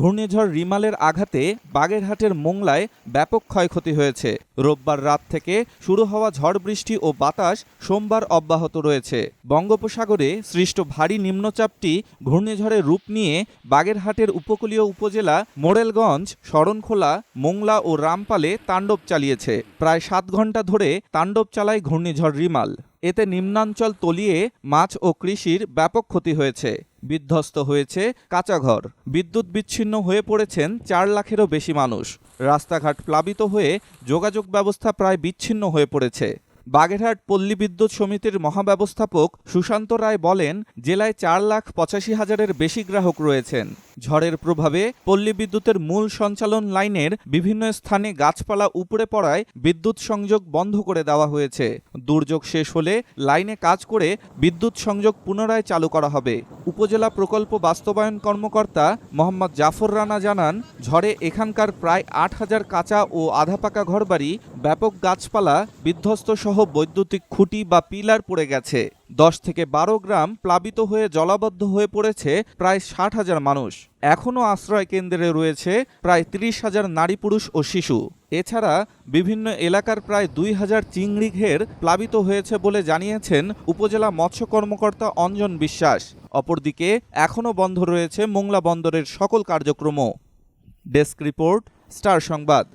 ঘূর্ণিঝড় রিমালের আঘাতে বাগেরহাটের মোংলায় ব্যাপক ক্ষয়ক্ষতি হয়েছে। রোববার রাত থেকে শুরু হওয়া ঝড় বৃষ্টি ও বাতাস সোমবার অব্যাহত রয়েছে। বঙ্গোপসাগরে সৃষ্ট ভারী নিম্নচাপটি ঘূর্ণিঝড়ের রূপ নিয়ে বাগেরহাটের উপকূলীয় উপজেলা মোড়েলগঞ্জ শরণখোলা, মোংলা ও রামপালে তাণ্ডব চালিয়েছে। প্রায় সাত ঘণ্টা ধরে তাণ্ডব চালায় ঘূর্ণিঝড় রিমাল। এতে নিম্নাঞ্চল তলিয়ে মাছ ও কৃষির ব্যাপক ক্ষতি হয়েছে। বিধ্বস্ত হয়েছে কাঁচাঘর। বিদ্যুৎ বিচ্ছিন্ন হয়ে পড়েছেন চার লাখেরও বেশি মানুষ। রাস্তাঘাট প্লাবিত হয়ে যোগাযোগ ব্যবস্থা প্রায় বিচ্ছিন্ন হয়ে পড়েছে। বাগেরহাট পল্লী বিদ্যুৎ সমিতির মহাব্যবস্থাপক সুশান্ত রায় বলেন, জেলায় চার লাখ পঁচাশি হাজারের বেশি গ্রাহক রয়েছেন। ঝড়ের প্রভাবে পল্লী বিদ্যুতের মূল সঞ্চালন লাইনের বিভিন্ন স্থানে গাছপালা উপড়ে পড়ায় বিদ্যুৎ সংযোগ বন্ধ করে দেওয়া হয়েছে। দুর্যোগ শেষ হলে লাইনে কাজ করে বিদ্যুৎ সংযোগ পুনরায় চালু করা হবে। উপজেলা প্রকল্প বাস্তবায়ন কর্মকর্তা মোহাম্মদ জাফর রানা জানান, ঝড়ে এখানকার প্রায় আট হাজার কাঁচা ও আধা পাকা ঘরবাড়ি, ব্যাপক গাছপালা, বিধ্বস্ত সহ বৈদ্যুতিক খুঁটি বা পিলার পড়ে গেছে। দশ থেকে বারো গ্রাম প্লাবিত হয়ে জলাবদ্ধ হয়ে পড়েছে প্রায় ষাট হাজার মানুষ। এখনও আশ্রয় কেন্দ্রে রয়েছে প্রায় তিরিশ হাজার নারী পুরুষ ও শিশু। এছাড়া বিভিন্ন এলাকার প্রায় দুই হাজার চিংড়ি ঘের প্লাবিত হয়েছে বলে জানিয়েছেন উপজেলা মৎস্য কর্মকর্তা অঞ্জন বিশ্বাস। অপরদিকে এখনও বন্ধ রয়েছে মোংলা বন্দরের সকল কার্যক্রম ডেস্ক রিপোর্ট, স্টার সংবাদ।